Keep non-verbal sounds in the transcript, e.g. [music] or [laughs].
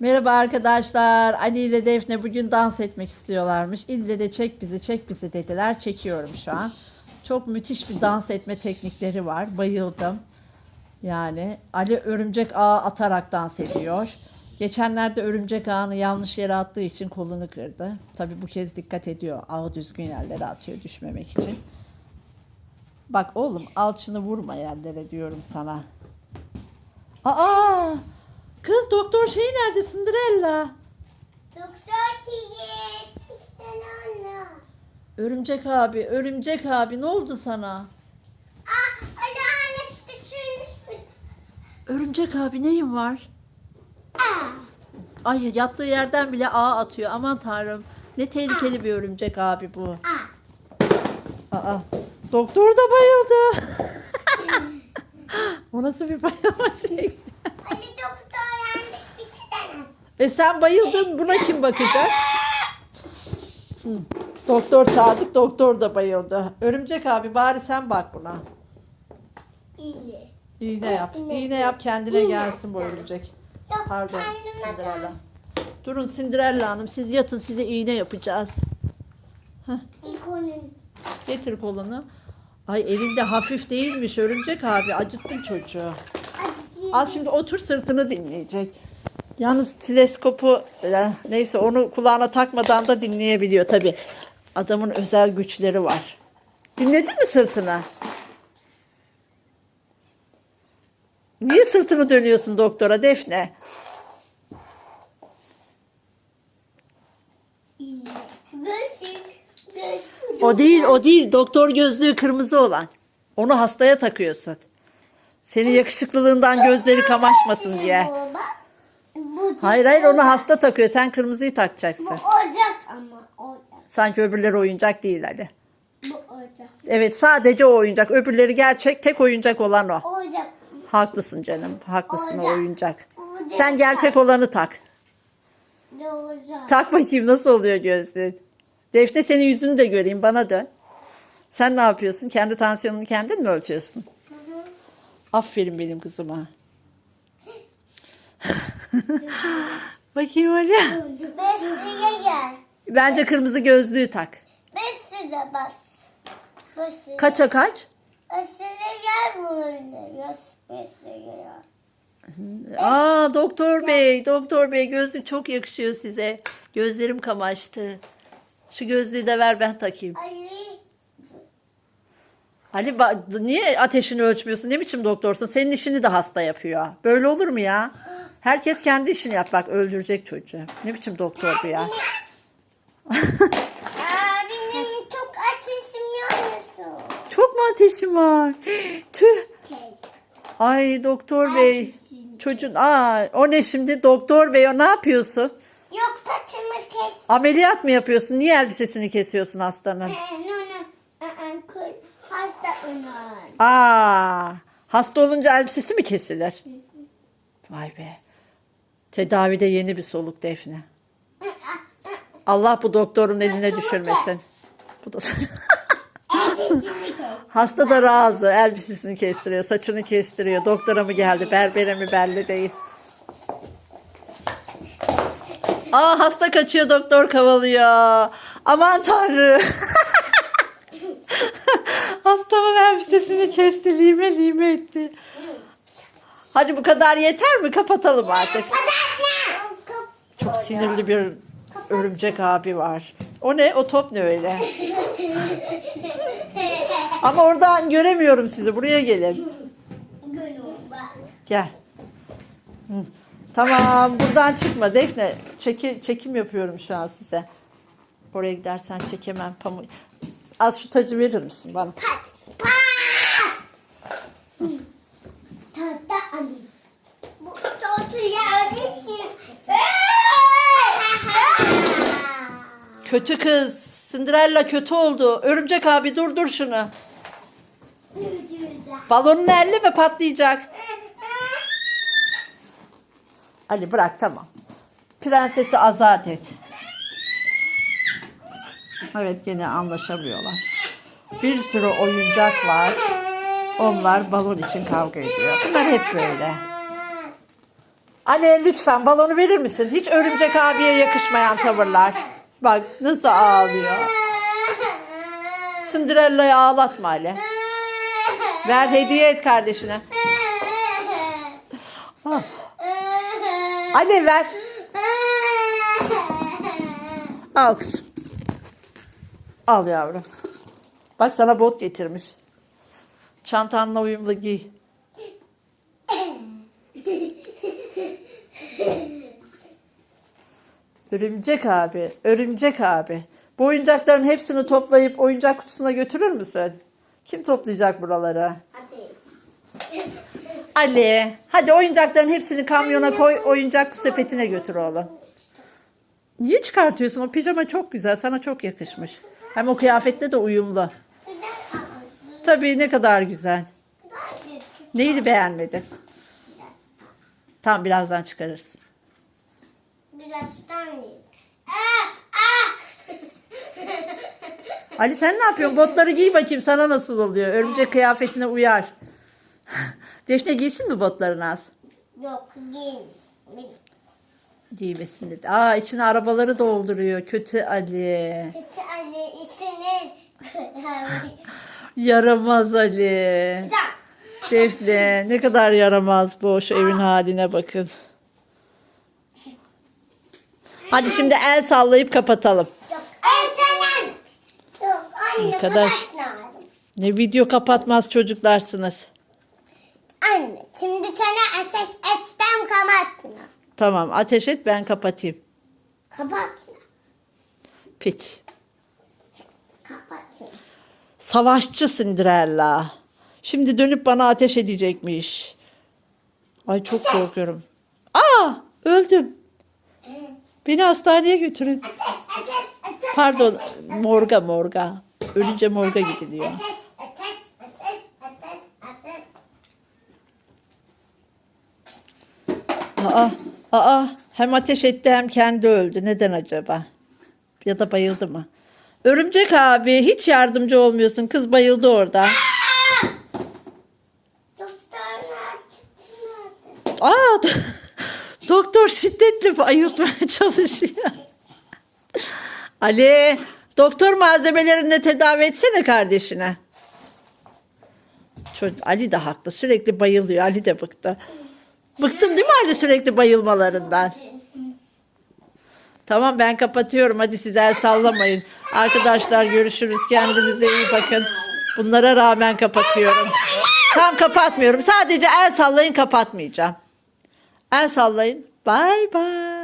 Merhaba arkadaşlar. Ali ile Defne bugün dans etmek istiyorlarmış. İlle de çek bizi, çek bizi dediler. Çekiyorum şu an. Çok müthiş bir dans etme teknikleri var. Bayıldım. Yani Ali örümcek ağı atarak dans ediyor. Geçenlerde örümcek ağını yanlış yere attığı için kolunu kırdı. Tabi bu kez dikkat ediyor. Ağı düzgün yerlere atıyor düşmemek için. Bak oğlum alçını vurma yerlere diyorum sana. Aa! Kız doktor şey nerede Cinderella? Doktor Tiyet işte anne. Örümcek abi, örümcek abi ne oldu sana? Aa, hadi anne işte. Örümcek abi neyin var? Aa, Ay yattığı yerden bile ağ atıyor. Aman tanrım. Ne tehlikeli bir örümcek abi bu. aa. Aa, doktor da bayıldı. [laughs] o nasıl bir bayılma şekli? [laughs] E sen bayıldın. Buna kim bakacak? Hı. Doktor çağırdık. Doktor da bayıldı. Örümcek abi bari sen bak buna. İyi. İğne yap. İğne. İğne yap kendine İğne. gelsin bu örümcek. Yok Pardon Cinderella. Durun Cinderella Hanım siz yatın size iğne yapacağız. Onun. Getir kolunu. Ay elinde hafif değilmiş örümcek abi acıttın çocuğu. Al şimdi otur sırtını dinleyecek. Yalnız teleskopu e, neyse onu kulağına takmadan da dinleyebiliyor tabi. Adamın özel güçleri var. Dinledin mi sırtını? Niye sırtını dönüyorsun doktora Defne? O değil o değil doktor gözlüğü kırmızı olan. Onu hastaya takıyorsun. Senin yakışıklılığından gözleri kamaşmasın diye. Hayır hayır onu hasta takıyor. Sen kırmızıyı takacaksın. bu ocak ama ocak. Sanki öbürleri oyuncak değil hadi. Bu ocak. Evet sadece o oyuncak. Öbürleri gerçek tek oyuncak olan o. Ocak. Haklısın canım. Haklısın o Oyuncak. oyuncak. Bu Sen gerçek olanı tak. Ne ocak? Tak bakayım nasıl oluyor gözlüğün. Defne senin yüzünü de göreyim bana dön. Sen ne yapıyorsun? Kendi tansiyonunu kendin mi ölçüyorsun? Aferin benim kızıma. [laughs] [laughs] Bakayım Ali. Besliye gel. Bence kırmızı gözlüğü tak. Besliye bas. Besliye. Kaça kaç? Besliye gel. Yes, besliye gel. Aa doktor bey, doktor bey gözlük çok yakışıyor size. Gözlerim kamaştı. Şu gözlüğü de ver ben takayım. Ali. Ali ba- niye ateşini ölçmüyorsun? Ne biçim doktorsun? Senin işini de hasta yapıyor. Böyle olur mu ya? Herkes kendi işini yap bak öldürecek çocuğu. Ne biçim doktor bu ya? Benim çok ateşim yanıyor. Çok mu ateşim var? Tüh. Ay doktor bey. Çocuğun aa o ne şimdi doktor bey o ne yapıyorsun? Yok taçımı kes. Ameliyat mı yapıyorsun? Niye elbisesini kesiyorsun hastanın? Ee, no, no. Kız, Hasta onun. Aa, hasta olunca elbisesi mi kesilir? Vay be. Tedavide yeni bir soluk Defne. Allah bu doktorun eline düşürmesin. Bu da [laughs] Hasta da razı. Elbisesini kestiriyor, saçını kestiriyor. Doktora mı geldi, berbere mi belli değil. Aa hasta kaçıyor, doktor kavalıyor. Aman tanrı. [laughs] Hastamın elbisesini kesti, lime lime etti. Hadi bu kadar yeter mi? Kapatalım artık. Çok sinirli bir örümcek abi var. O ne? O top ne öyle? Ama oradan göremiyorum sizi. Buraya gelin. Gel. Tamam buradan çıkma Defne. Çeki, çekim yapıyorum şu an size. Oraya gidersen çekemem. Pamuk. Az şu tacı verir misin bana? Pat. Pat. Tahta. Bu ki. [laughs] Kötü kız. Cinderella kötü oldu. Örümcek abi dur dur şunu. Balonun elleme patlayacak. [laughs] Ali bırak tamam. Prensesi azat et. Evet gene anlaşamıyorlar. Bir sürü oyuncak var. Onlar balon için kavga ediyor. Bunlar hep böyle. Anne lütfen balonu verir misin? Hiç örümcek abiye yakışmayan tavırlar. Bak nasıl ağlıyor. Cinderella'yı ağlatma Ali. Ver hediye et kardeşine. Ah, Ali ver. Al kızım. Al yavrum. Bak sana bot getirmiş. Çantanla uyumlu giy. Örümcek abi, örümcek abi. Bu oyuncakların hepsini toplayıp oyuncak kutusuna götürür müsün? Kim toplayacak buraları? Ali, hadi oyuncakların hepsini kamyona koy, oyuncak sepetine götür oğlum. Niye çıkartıyorsun? O pijama çok güzel, sana çok yakışmış. Hem o kıyafetle de uyumlu. Tabii ne kadar güzel. Neydi beğenmedin? Tamam birazdan çıkarırsın. Birazdan değil. Ali sen ne yapıyorsun? Botları giy bakayım sana nasıl oluyor? Örümcek kıyafetine uyar. Defne giysin mi botlarını az? Yok değil. Giymesin dedi. Aa içine arabaları dolduruyor. Kötü Ali. Kötü isini. [laughs] Yaramaz Ali. Defne ne kadar yaramaz bu şu evin haline bakın. Hadi şimdi el sallayıp kapatalım. Arkadaş. Ne video kapatmaz çocuklarsınız. Anne şimdi sana ateş etsem kapatma. Tamam ateş et ben kapatayım. Kapatma. Peki. Kapatma. Savaşçı Cinderella. Şimdi dönüp bana ateş edecekmiş. Ay çok korkuyorum. Aa öldüm. Beni hastaneye götürün. Pardon morga morga. Ölünce morga gidiliyor. Aa, aa hem ateş etti hem kendi öldü. Neden acaba? Ya da bayıldı mı? Örümcek abi hiç yardımcı olmuyorsun. Kız bayıldı orada. Aa do- [laughs] doktor şiddetli bayıltmaya [laughs] çalışıyor. Ali doktor malzemelerinle tedavi etsene kardeşine. Ali de haklı. Sürekli bayılıyor. Ali de bıktı. Bıktın değil mi Ali sürekli bayılmalarından? Tamam ben kapatıyorum. Hadi siz el sallamayın. Arkadaşlar görüşürüz. Kendinize iyi bakın. Bunlara rağmen kapatıyorum. Tam kapatmıyorum. Sadece el sallayın kapatmayacağım. El sallayın. Bay bay.